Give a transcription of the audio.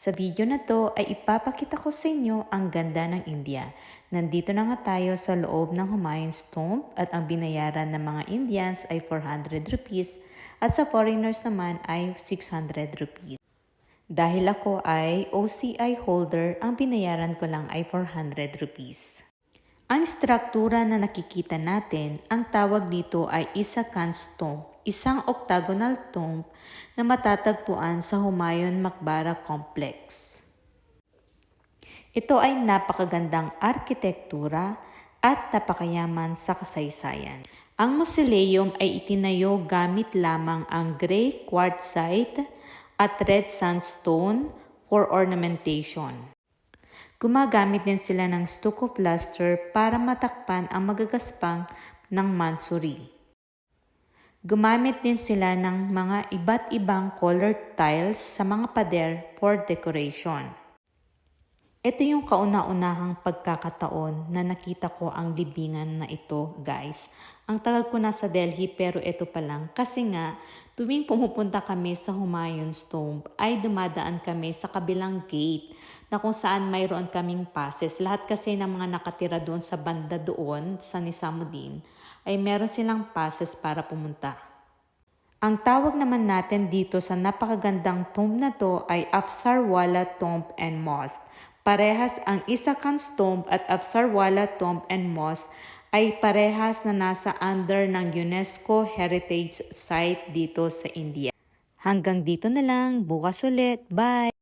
Sa video na to ay ipapakita ko sa inyo ang ganda ng India. Nandito na nga tayo sa loob ng Humayun's Tomb at ang binayaran ng mga Indians ay 400 rupees at sa foreigners naman ay 600 rupees. Dahil ako ay OCI holder, ang binayaran ko lang ay 400 rupees. Ang struktura na nakikita natin, ang tawag dito ay Isakan's Tomb, isang octagonal tomb na matatagpuan sa Humayun Makbara Complex. Ito ay napakagandang arkitektura at napakayaman sa kasaysayan. Ang mausoleum ay itinayo gamit lamang ang gray quartzite at red sandstone for ornamentation. Gumagamit din sila ng stucco plaster para matakpan ang magagaspang ng mansuri. Gumamit din sila ng mga iba't ibang colored tiles sa mga pader for decoration. Ito yung kauna-unahang pagkakataon na nakita ko ang libingan na ito, guys. Ang tagal ko na sa Delhi pero ito pa lang kasi nga tuwing pumupunta kami sa Humayun's Tomb ay dumadaan kami sa kabilang gate na kung saan mayroon kaming passes. Lahat kasi ng mga nakatira doon sa banda doon sa Nizamuddin ay meron silang passes para pumunta. Ang tawag naman natin dito sa napakagandang tomb na to ay Afsarwala Tomb and Mosque. Parehas ang Isakan's Tomb at Afsarwala Tomb and Mosque ay parehas na nasa under ng UNESCO Heritage Site dito sa India. Hanggang dito na lang, bukas ulit, bye!